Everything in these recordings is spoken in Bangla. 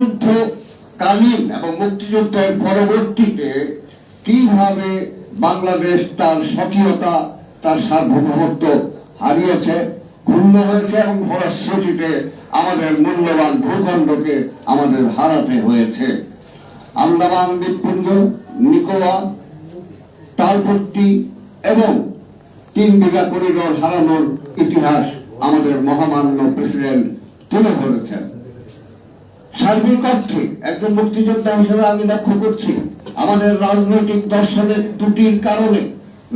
মুক্তিযুদ্ধকালীন এবং মুক্তিযুদ্ধের পরবর্তীতে কীভাবে বাংলাদেশ তার স্বকীয়তা, তার সার্বভৌমত্ব হারিয়েছে, ক্ষুণ্ণ হয়েছে এবং ফলশ্রুতিতে আমাদের মূল্যবান ভূখণ্ডকে আমাদের হারাতে হয়েছে। আন্দামান দ্বীপপুঞ্জ নিকোয়া তালপট্টি এবং তিন বিঘা করিডোর হারানোর ইতিহাস আমাদের মহামান্য প্রেসিডেন্ট তুলে ধরেছেন। সার্বিক অর্থে একজন মুক্তিযোদ্ধা হিসেবে আমি লক্ষ্য করছি, আমাদের রাজনৈতিক দর্শনের ত্রুটির কারণে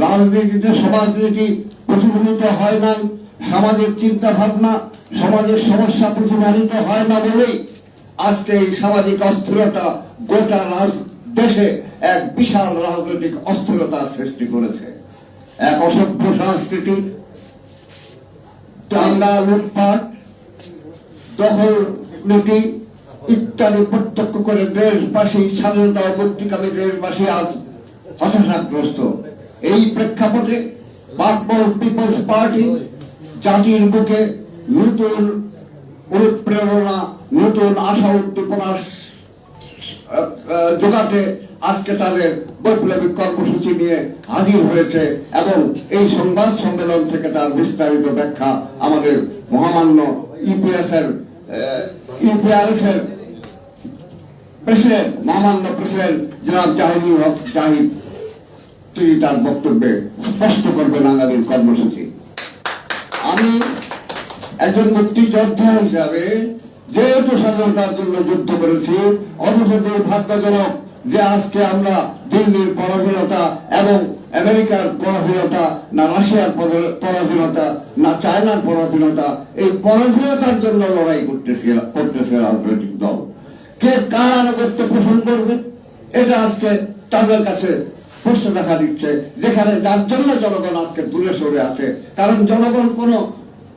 রাজনীতিতে সমাজনীতি প্রতিফলিত হয় নাই, সমাজের চিন্তা ভাবনা সমাজের সমস্যা প্রতিফলিত হয় না বলেই আজকে এই সামাজিক অস্থিরতা গোটা রাজ, দেশে এক বিশাল রাজনৈতিক অস্থিরতার সৃষ্টি করেছে। এক অসভ্য সংস্কৃতি দাঙ্গা, লুটপাট, দখল নীতি ইত্যাদি প্রত্যক্ষ করে দেশবাসী স্বাধীনতা মুক্তিকামী দেশবাসী আজ হতাশাগ্রস্ত। এই প্রেক্ষাপটে বাকবল পিপলস পার্টি জাতির বুকে নতুন অনুপ্রেরণা নতুন আশা আহ, জোগাতে আজকে তাদের বৈপ্লবিক কর্মসূচি নিয়ে হাজির হয়েছে এবং এই সংবাদ সম্মেলন থেকে তার বিস্তারিত ব্যাখ্যা আমাদের মহামান্য ইউপিএস এর ইউপিআরএস এর প্রেসিডেন্ট মহামান্য প্রেসিডেন্ট জনাব জাহিদুল হক, জাহিদ তিনি তার বক্তব্যে স্পষ্ট করবেন আগামীর কর্মসূচি। আমি একজন মুক্তিযোদ্ধা হিসাবে যেহেতু স্বাধীনতার জন্য যুদ্ধ করেছি। অথচ দুর্ভাগ্যজনক যে আজকে আমরা দিল্লির পরাধীনতা এবং আমেরিকার পরাধীনতা, না রাশিয়ার পরাধীনতা, না চায়নার পরাধীনতা, এই পরাধীনতার জন্য লড়াই করতেছে করতেছে রাজনৈতিক দল। কে কার আনুগত্য পোষণ করবে, এটা আজকে তাদের কাছে প্রশ্ন দেখা দিচ্ছে। যেখানে যার জন্য জনগণ আজকে দূরে সরে আছে, কারণ জনগণ কোনো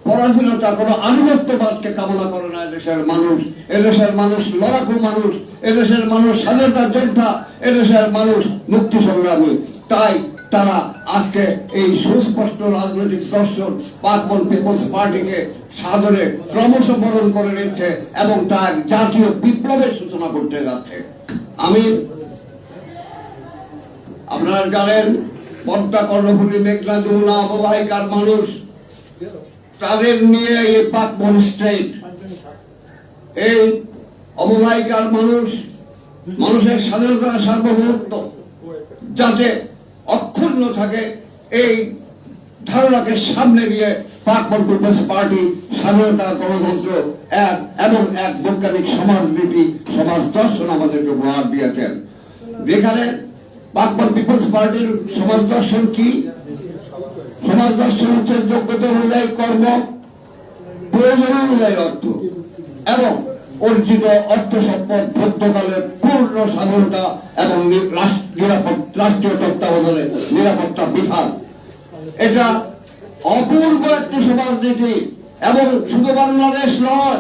পরাধীনতা, কোনো আনুগত্যবাদকে কামনা করে না। এদেশের মানুষ এদেশের মানুষ লড়াকু মানুষ, এদেশের মানুষ স্বাধীনতা যোদ্ধা, এদেশের মানুষ মুক্তি সংগ্রামী। তাই তারা আজকে এই সুস্পষ্ট রাজনৈতিক দর্শন পাকবন পিপলস পার্টিকে সাদরে ক্রমশ বরণ করে নিচ্ছে এবং তার জাতীয় বিপ্লবের সূচনা করতে যাচ্ছে। আমি, আপনারা জানেন, পদ্মা কর্ণফুলী মেঘনা যমুনা অববাহিকার মানুষ। তাদের নিয়ে এই পাকবন স্টেট এই অববাহিকার মানুষ, মানুষের স্বাধীনতা সার্বভৌমত্ব, যাতে অক্ষুণ্ণ থাকে, এই ধারণাকে সামনে নিয়ে পিপলস পার্টি স্বাধীনতা গণতন্ত্র এক এবং এক বৈজ্ঞানিক সমাজনীতি সমাজ দর্শন আমাদেরকে দিয়েছেন। যেখানে পাকবন পিপলস পার্টির সমাজ দর্শন কি? সমাজ দর্শন হচ্ছে যোগ্যতা অনুযায়ী কর্ম, প্রয়োজন অনুযায়ী অর্থ এবং অর্জিত অর্থ সম্পদ মধ্যকালের পূর্ণ স্বাধীনতা এবং রাষ্ট্রীয় তত্ত্বাবধানে নিরাপত্তা বিধান এটা অপূর্ব একটি সমাজনীতি এবং শুধু বাংলাদেশ নয়,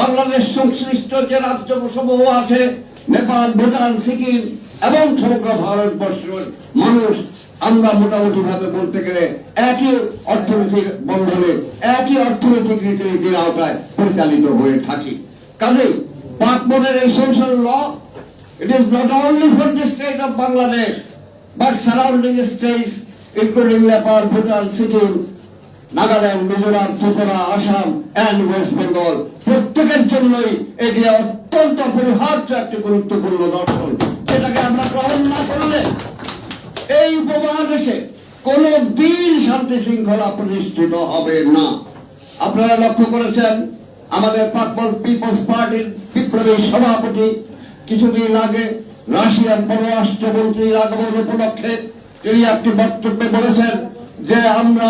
বাংলাদেশ সংশ্লিষ্ট যে রাজ্য সমূহ আছে, নেপাল, ভুটান, সিকিম এবং সমগ্র ভারতবর্ষের মানুষ আমরা মোটামুটি ভাবে বলতে গেলে একই অর্থনীতির বন্ধনে, একই অর্থনৈতিক রীতিনীতির আওতায় পরিচালিত হয়ে থাকি। কাজেই পাকমনের এই social law it is not only for the state of Bangladesh but surrounding states including Nepal Bhutan Sikkim Nagaland Mizoram Tripura Assam and West Bengal প্রত্যেকের জন্যই এটি অত্যন্ত অপরিহার্য একটি গুরুত্বপূর্ণ দর্শন। এটাকে আমরা গ্রহণ না করলে এই উপমহাদেশে কোন দিন শান্তি শৃঙ্খলা প্রতিষ্ঠিত হবে না। আপনারা লক্ষ্য করেছেন আমাদের পিপলস পার্টির বিপ্লবী সভাপতি কিছুদিন আগে রাশিয়ার পররাষ্ট্রমন্ত্রীর আগমন উপলক্ষে তিনি একটি বক্তব্যে বলেছেন যে আমরা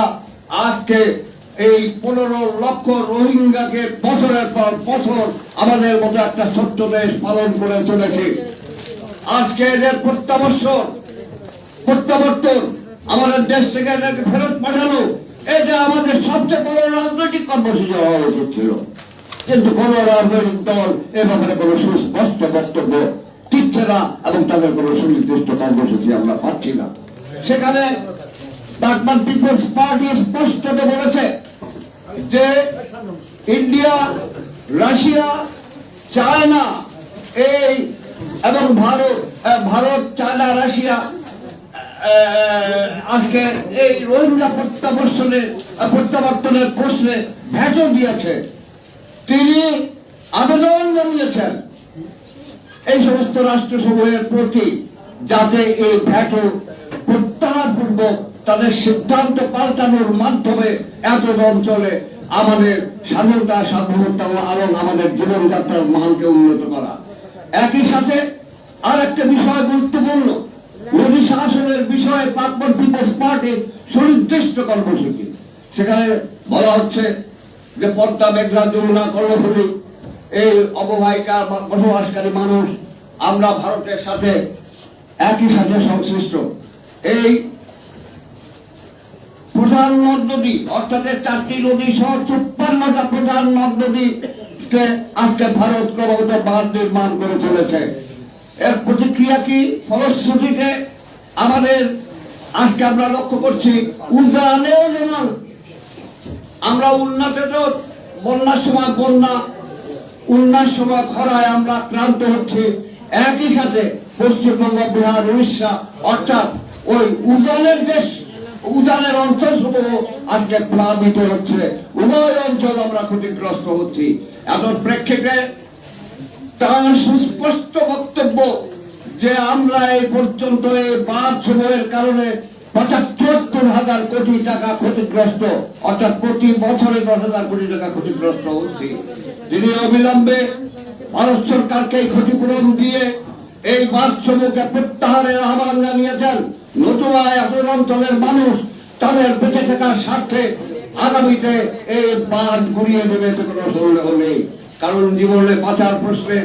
আজকে এই পনেরো লক্ষ রোহিঙ্গাকে বছরের পর বছর আমাদের মতো একটা ছোট্ট দেশ পালন করে চলেছে। আজকে এদের প্রত্যাবর্ষণ প্রত্যাবর্তন আমাদের দেশ থেকে এদেরকে ফেরত পাঠানো, এটা আমাদের সবচেয়ে বড় রাজনৈতিক কর্মসূচি হওয়া উচিত ছিল। কিন্তু কোন রাজনৈতিক দল এ ব্যাপারে কোনো সুস্পষ্ট বক্তব্য দিচ্ছে না এবং তাদের কোনো সুনির্দিষ্ট কর্মসূচি আমরা পাচ্ছি না। সেখানে বাগমান পিপলস পার্টি স্পষ্ট বলেছে যে ইন্ডিয়া, রাশিয়া, চায়না, এই এবং ভারত ভারত, চায়না, রাশিয়া আজকে এই রোহিঙ্গা প্রত্যাবর্তনের প্রত্যাবর্তনের প্রশ্নে ভেটো দিয়েছে। তিনি আবেদন জানিয়েছেন। এই সমস্ত রাষ্ট্রসমূহের প্রতি যাতে এই ভ্যাটো প্রত্যাহার পূর্বক তাদের সিদ্ধান্ত পাল্টানোর মাধ্যমে এত অঞ্চলে আমাদের স্বাধীনতা, সার্বভৌমত্ব এবং আমাদের জীবনযাত্রার মানকে উন্নত করা। একই সাথে আর একটা বিষয় গুরুত্বপূর্ণ, মোদী শাসনের বিষয়ে পার্টি সুনির্দিষ্ট কর্মসূচি। সেখানে বলা হচ্ছে যে পদ্মা মেঘনা যমুনা কর্ণফুলী, এই অববাহিকা বসবাসকারী মানুষ আমরা ভারতের সাথে একই সাথে সংশ্লিষ্ট। এই প্রধান নদ নদী, অর্থাৎ চারটি নদী সহ চুপ্পান্নটা প্রধান নদ নদীকে আজকে ভারত ক্রমাগত বাঁধ নির্মাণ করে চলেছে। এর প্রতিক্রিয়া কি? ফলশ্রুতিতে আমাদের আজকে আমরা লক্ষ্য করছি উজানেও যেমন আমরা উন্নতে তো বন্যার সময় বন্যা, উন্নার সময় খরায় আমরা আক্রান্ত হচ্ছি। একই সাথে পশ্চিমবঙ্গ, বিহার, উড়িষ্যা, অর্থাৎ ওই উজানের দেশ, উজানের অঞ্চল সমূহ আজকে প্লাবিত হচ্ছে। উভয় অঞ্চল আমরা ক্ষতিগ্রস্ত হচ্ছি। এত প্রেক্ষিতে তার সুস্পষ্ট বক্তব্য যে আমরা এই পর্যন্ত এই বাদ সময়ের কারণে পঁচাত্তর হাজার কোটি টাকা ক্ষতিগ্রস্ত, অর্থাৎ প্রতি বছরে দশ হাজার কোটি টাকা ক্ষতিগ্রস্ত হচ্ছে। তিনি অবিলম্বে ভারত সরকারকে ক্ষতিপূরণ দিয়ে এই বাদ প্রত্যাহারের আহ্বান জানিয়েছেন। নতুবা এত অঞ্চলের মানুষ তাদের বেঁচে থাকার স্বার্থে আগামীতে এই বাদ ঘুরিয়ে দেবে এতে কোনো সন্দেহ নেই। কারণ জীবনে বাঁচার প্রশ্নে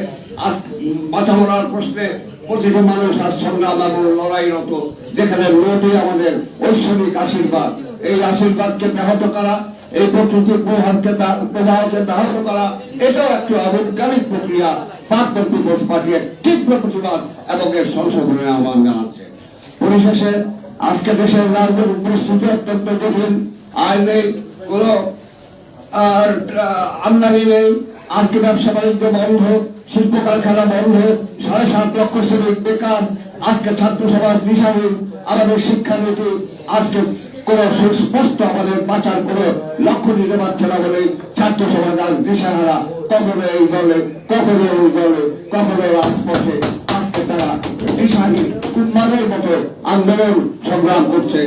বাঁচা মরার প্রশ্নে প্রতিটি মানুষ আর সংগ্রাম এবং লড়াইরত যেখানে নদী আমাদের ঐশ্বরিক আশীর্বাদ। এই আশীর্বাদকে ব্যাহত করা, এই প্রকৃতির প্রভাবকে প্রবাহকে ব্যাহত করা, এটাও একটি অবৈজ্ঞানিক প্রক্রিয়া। পিপলস পার্টি এর তীব্র প্রতিবাদ এবং এর সংশোধনের আহ্বান জানাচ্ছে। পরিশেষে, আজকে দেশের রাজনৈতিক পরিস্থিতি অত্যন্ত জটিল আয় নেই, কোনো আমদানি নেই। আজকে ব্যবসা বাণিজ্য বন্ধ। শিল্প কারখানা বন্ধ সাড়ে সাত লক্ষ শ্রমিক বেকার। আজকে ছাত্র সমাজ দিশাহীন আমাদের শিক্ষানীতি আজকে কোন সুস্পষ্ট আমাদের বাঁচার কোন লক্ষ্য দিতে পারছে না বলে ছাত্র সমাজ আজ দিশাহারা। কখনো এই দলে, কখনো ওই দলে, কখনো রাজপথে। আজকে তারা উন্মাদের মতো আন্দোলন সংগ্রাম করছে।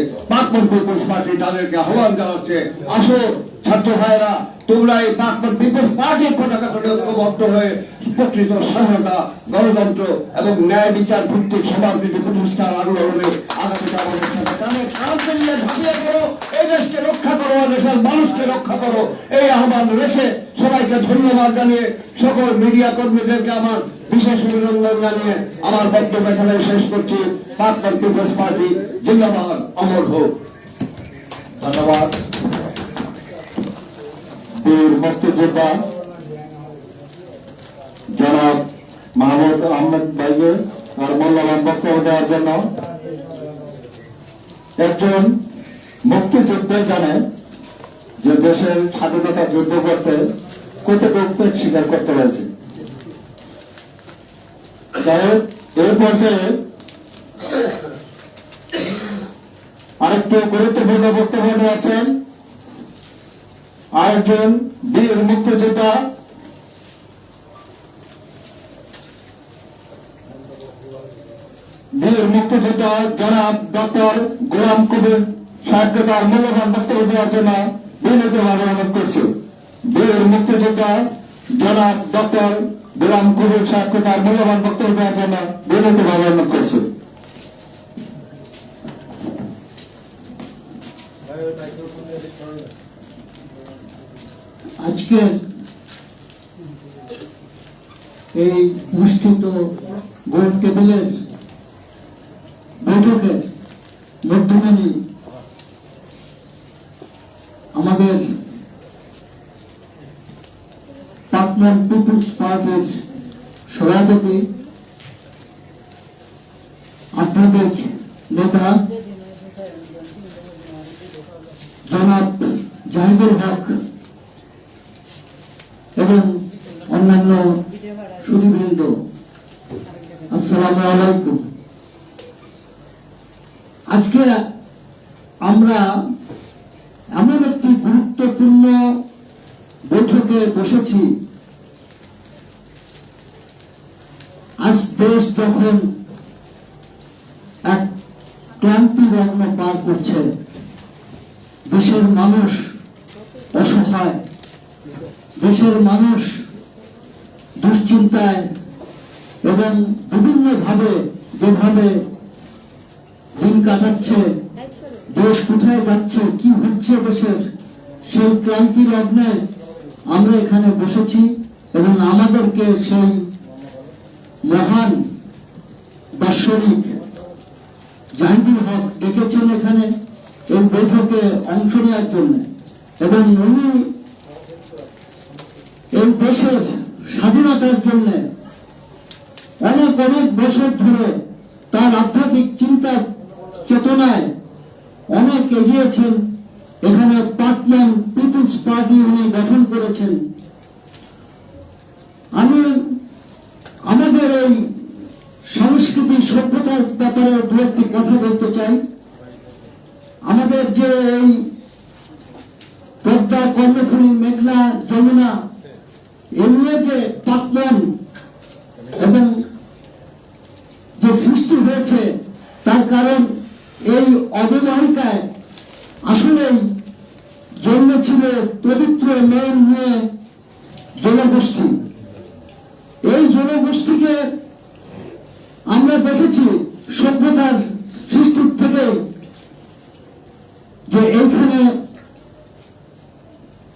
পিপুলস পার্টি তাদেরকে আহ্বান জানাচ্ছে, আসো ছাত্র ভাইরা তোমরা এই পাকপন পিপুলস পার্টির পতাকা ঐক্যবদ্ধ হয়ে প্রকৃত স্বাধীনতা, গণতন্ত্র এবং ন্যায় বিচার ভিত্তিক সমাজনীতি প্রতিষ্ঠার আন্দোলনে আগামীতে আমাদের সাথে কানে কান মিলিয়ে ঝাঁপিয়ে করো এই দেশকে রক্ষা করো দেশের মানুষকে রক্ষা করো। এই আহ্বান রেখে সবাইকে ধন্যবাদ জানিয়ে সকল মিডিয়া কর্মীদেরকে আমার বিশেষ অভিনন্দন জানিয়ে আমার বক্তব্য এখানে শেষ করছি। পাকপন পিপুলস পার্টি, জিন্দাবাদ, অমর হোক। ধন্যবাদ। মুক্তিযোদ্ধা জনাব মাহমুদ আহমেদ ভাইকে তার মূল্যবান বক্তব্য দেওয়ার জন্য একজন মুক্তিযুদ্ধে জানে যে দেশের স্বাধীনতা যুদ্ধ করতে কতটুকু ত্যাগ স্বীকার করতে হয়েছে যাই হোক, এই পর্যায়ে আরেকটু গুরুত্বপূর্ণ বক্তব্য নিয়ে আছেন আরেকজন বীর মুক্তিযোদ্ধা বীর মুক্তিযোদ্ধা জনাব ডক্টর গোলাম কবির সাহেবকে মূল্যবান বক্তব্য দেওয়ার জন্য বিনীতভাবে অনুরোধ করছি। বীর মুক্তিযোদ্ধা জনাব ডক্টর গোলাম কবির সাহেবকে মূল্যবান বক্তব্য দেওয়ার জন্য বিনীতভাবে অনুরোধ করছি। আজকে এই অনুষ্ঠিত গোল টেবিলের বৈঠকের মধ্যমানে আমাদের পার্টনার পিপুলস পার্টির সভাপতি, আপনাদের নেতা, জনাব জাহিদুল হক এবং অন্যান্য সুদীবৃন্দ আসসালামু আলাইকুম। আজকে আমরা এমন একটি গুরুত্বপূর্ণ বৈঠকে বসেছি। আজ দেশ যখন এক ক্লান্তি লগ্ন পার করছে, দেশের মানুষ অসহায়, দেশের মানুষ দুশ্চিন্তায় এবং বিভিন্নভাবে যেভাবে দিন কাটাচ্ছে দেশ কোথায় যাচ্ছে? কি হচ্ছে দেশের? সেই ক্রান্তি লগ্নে আমরা এখানে বসেছি এবং আমাদেরকে সেই মহান দার্শনিক জাহাঙ্গীর হক ডেকেছেন এখানে এই বৈঠকে অংশ নেওয়ার জন্য। এবং উনি এই দেশের স্বাধীনতার জন্য অনেক অনেক বছর ধরে তার আধ্যাত্মিক চিন্তা চেতনায় অনেক এগিয়েছেন। এখানে পাটনাম পিপুলস পার্টি উনি গঠন করেছেন। আমি, আমাদের এই সংস্কৃতি সভ্যতার ব্যাপারে দু একটি কথা বলতে চাই। আমাদের যে এই পদ্মা কর্ণফুলী মেঘনা যমুনা এ নিয়ে যে পাকন এবং যে সৃষ্টি হয়েছে তার কারণ এই অববাহিকায় আসলে জন্মেছিল পবিত্র নয়ন নিয়ে জনগোষ্ঠী এই জনগোষ্ঠীকে আমরা দেখেছি সভ্যতার সৃষ্টির থেকে যে এইখানে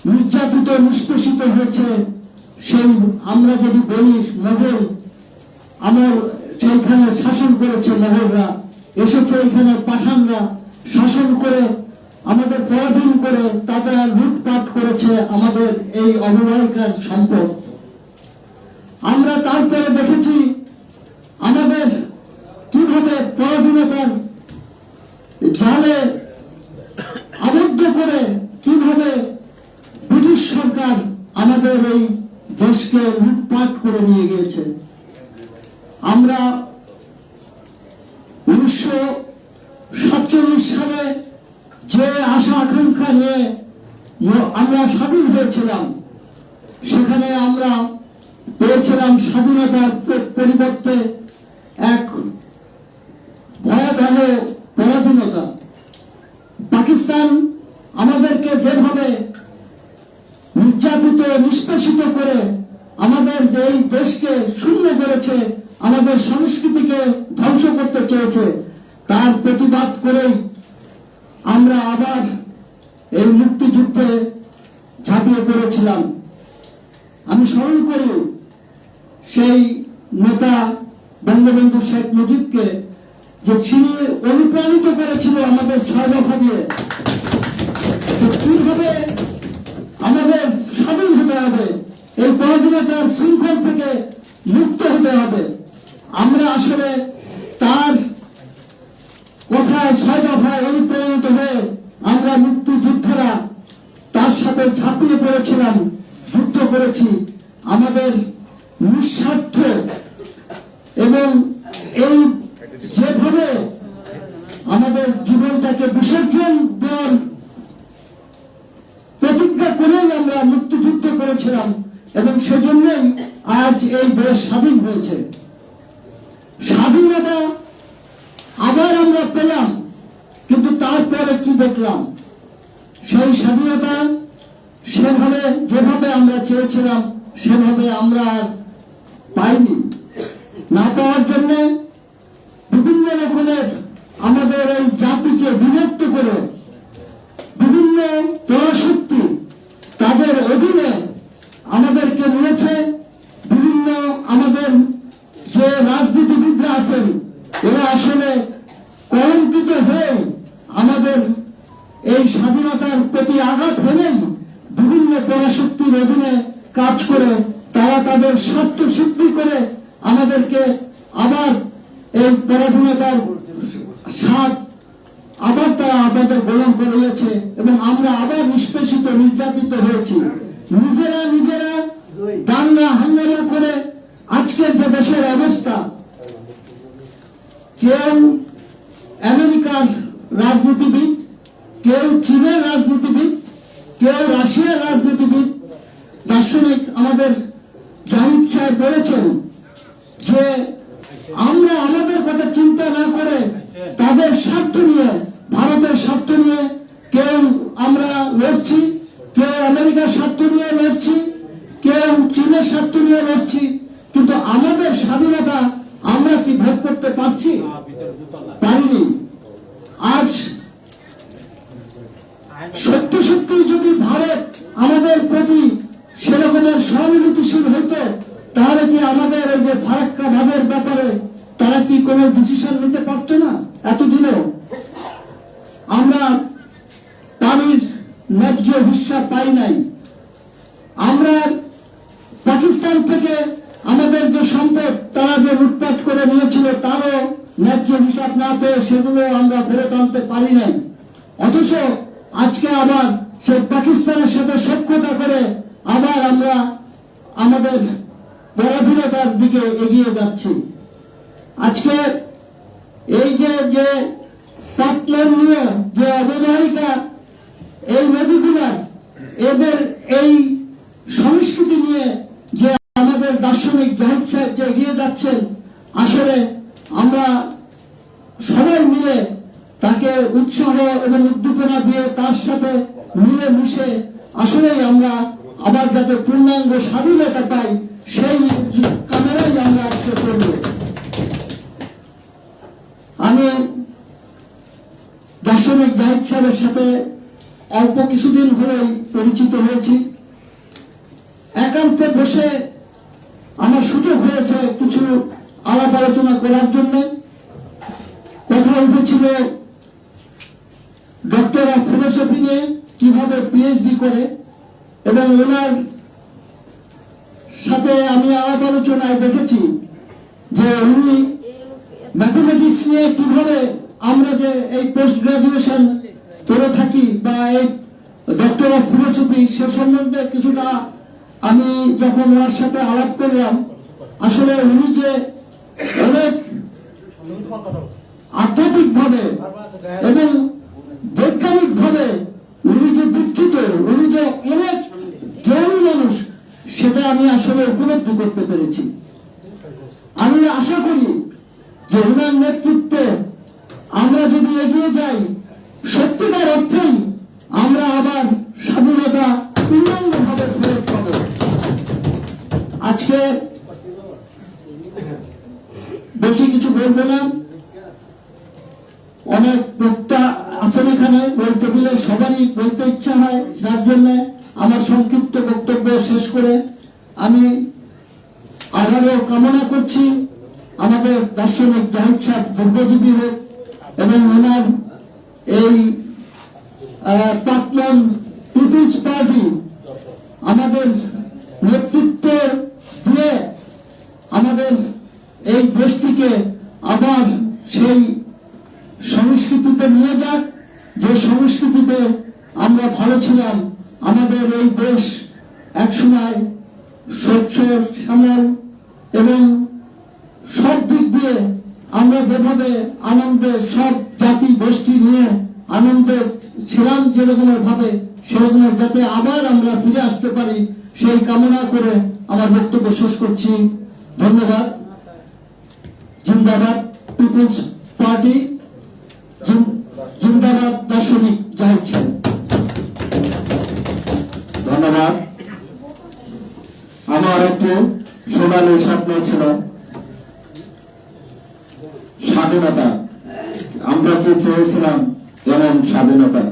নির্যাতিত নিষ্পেষিত হয়েছে সেই আমরা যদি বলি মোগল আমার সেইখানে শাসন করেছে মোগলরা এসেছে এখানে পাঠানরা শাসন করে, আমাদের পরাধীন করে তারা লুটপাট করেছে আমাদের এই অববাহিকার সম্পদ। আমরা তারপরে দেখেছি, আমাদের কীভাবে পরাধীনতার জালে আবদ্ধ করে কীভাবে ব্রিটিশ সরকার আমাদের এই দেশকে লুটপাট করে নিয়ে গিয়েছে। আমরা উনিশশো সাতচল্লিশ সালে যে আশা আকাঙ্ক্ষা নিয়ে আমরা স্বাধীন হয়েছিলাম সেখানে আমরা পেয়েছিলাম স্বাধীনতার পরিবর্তে এক ভয়াবহ পরাধীনতা পাকিস্তান আমাদেরকে যেভাবে নির্যাতিত নিষ্পেষিত করে আমাদের এই দেশকে শূন্য করেছে আমাদের সংস্কৃতিকে ধ্বংস করতে চেয়েছে তার প্রতিবাদ করেই আমরা আবার এই মুক্তিযুদ্ধে ঝাঁপিয়ে পড়েছিলাম আমি স্মরণ করি সেই নেতা বঙ্গবন্ধু শেখ মুজিবকে যে তিনি অনুপ্রাণিত করেছিল আমাদের তো কীভাবে আমাদের স্বাধীন হতে হবে? এই পরাধীনতার শৃঙ্খল থেকে মুক্ত হতে হবে। আমরা আসলে তার কথায় ছয় দফায় অনুপ্রাণিত হয়ে আমরা মুক্তিযোদ্ধারা তার সাথে ঝাঁপিয়ে পড়েছিলাম, যুদ্ধ করেছি। আমাদের নিঃস্বার্থ এবং এই যেভাবে আমাদের জীবনটাকে বিসর্জন দেওয়ার প্রতিজ্ঞা করেই আমরা মুক্তিযুদ্ধ করেছিলাম এবং সেজন্যই আজ এই দেশ স্বাধীন হয়েছে। স্বাধীনতা আবার আমরা পেলাম, কিন্তু তারপরে কি দেখলাম? সেই স্বাধীনতা সেভাবে যেভাবে আমরা চেয়েছিলাম, সেভাবে আমরা আর পাইনি। না পাওয়ার জন্য বিভিন্ন রকমের এই জাতিকে বিভক্ত করে বিভিন্ন পরাশক্তি তাদের অধীনে আমাদেরকে নিয়েছে, বিভিন্ন আমাদের যে রাজনীতিবিদরা আছেন, এরা আসলে কলঙ্কিত হয়ে আমাদের এই স্বাধীনতার প্রতি আঘাত হলেই বিভিন্ন পরাশক্তির অধীনে কাজ করে, তারা তাদের স্বার্থ সিদ্ধি করে আমাদেরকে আবার এই পরাধীনতার আমাদের গ্রহণ করিয়েছে এবং আমরা আবার নিষ্পেষিত নির্যাতিত হয়েছি। নিজেরা নিজেরা দাঙ্গা হাঙ্গামা করে আজকের যে দেশের অবস্থা কেউ আমেরিকার রাজনীতিবিদ কেউ চীনের রাজনীতিবিদ কেউ রাশিয়ার রাজনীতিবিদ দার্শনিক আমাদের জাহিদ সাহেব বলেছেন যে আমরা আমাদের কথা চিন্তা না করে তাদের স্বার্থ নিয়ে ভারতের স্বার্থ নিয়ে কেউ আমরা লড়ছি কেউ আমেরিকার স্বার্থ নিয়ে লড়ছি কেউ চীনের স্বার্থ নিয়ে লড়ছি কিন্তু আমাদের স্বাধীনতা আমরা কি ভোগ করতে পারছি পারিনি আজ সত্যি সত্যি যদি ভারত আমাদের প্রতি সেরকমের সহানুভূতিশীল হইতো তাহলে কি আমাদের এই যে ফারাক্কা ভাবের ব্যাপারে তারা কি কোনো ডিসিশন নিতে পারতো না এতদিনেও। আমরা তামির ন্যায্য হিসাব পাই নাই। আমরা পাকিস্তান থেকে আমাদের যে সম্পদ, তারা যে লুটপাট করে নিয়েছিল, তারও ন্যায্য হিসাব না পেয়ে সেগুলো আমরা ফেরত আনতে পারি নাই অথচ আজকে আবার সেই পাকিস্তানের সাথে সক্ষতা করে আবার আমরা আমাদের পরাধীনতার দিকে এগিয়ে যাচ্ছি আজকে এই যে যে পাতলেন নিয়ে যে অববাহিকা এই নদীগুলার এদের এই সংস্কৃতি নিয়ে যে আমাদের দার্শনিক জাহিদ সাহেব যে এগিয়ে যাচ্ছেন আসলে আমরা সবাই মিলে তাকে উৎসাহ এবং উদ্দীপনা দিয়ে তার সাথে মিলে মিশে আসলেই আমরা আবার যাতে পূর্ণাঙ্গ স্বাধীনতা পাই সেই কামেরাই আমরা আজকে করব আমি দার্শনিক জাহিদ সাহেবের সাথে অল্প কিছুদিন হলেই পরিচিত হয়েছি একান্তে বসে আমার সুযোগ হয়েছে কিছু আলাপ আলোচনা করার জন্য। কথা উঠেছিল ডক্টর অফ ফিলোসফি নিয়ে, কীভাবে পিএইচডি করে, এবং ওনার সাথে আমি আলাপ আলোচনায় দেখেছি যে উনি ম্যাথমেটিক্স নিয়ে কীভাবে আমরা যে এই পোস্ট গ্রাজুয়েশন করে থাকি বা এই ডক্টর অফ ফিলোসফি সে সম্বন্ধে কিছুটা আমি যখন ওনার সাথে আলাপ করলাম, আসলে উনি যে অনেক আধ্যাত্মিক ভাবে এবং বৈজ্ঞানিক ভাবে উনি যে দীক্ষিত উনি যে অনেক জ্ঞানী মানুষ, সেটা আমি আসলে উপলব্ধি করতে পেরেছি। আমি আশা করি যে ওনার নেতৃত্বে আমরা যদি এগিয়ে যাই, সত্যিকার অর্থেই বক্তব্য শেষ করে আমি আবারও কামনা করছি আমাদের দার্শনিক জাহিদ সাহেব দুর্গজীবী হোক এবং ওনার এই প্রাক্তন পিপুলস পার্টি আমাদের নেতৃত্ব দিয়ে আমাদের এই দেশটিকে আবার সেই সংস্কৃতিতে নিয়ে যাক, যে সংস্কৃতিতে আমরা ভালো ছিলাম, আমাদের এই দেশ একসময় স্বচ্ছ শ্যামল এবং সব দিক দিয়ে আমরা যেভাবে আনন্দে সব জাতি গোষ্ঠী নিয়ে আনন্দে ছিলাম যেরকমের ভাবে সেরকমের যাতে আবার আমরা ফিরে আসতে পারি, সেই কামনা করে আমার বক্তব্য শেষ করছি। ধন্যবাদ। জিন্দাবাদ পিপুলস পার্টি জিন্দাবাদ দার্শনিক জাহিদ সাহেব ধন্যবাদ আমার একটু সোনালী স্বপ্ন ছিল স্বাধীনতা। আমরা কি চেয়েছিলাম এমন স্বাধীনতা?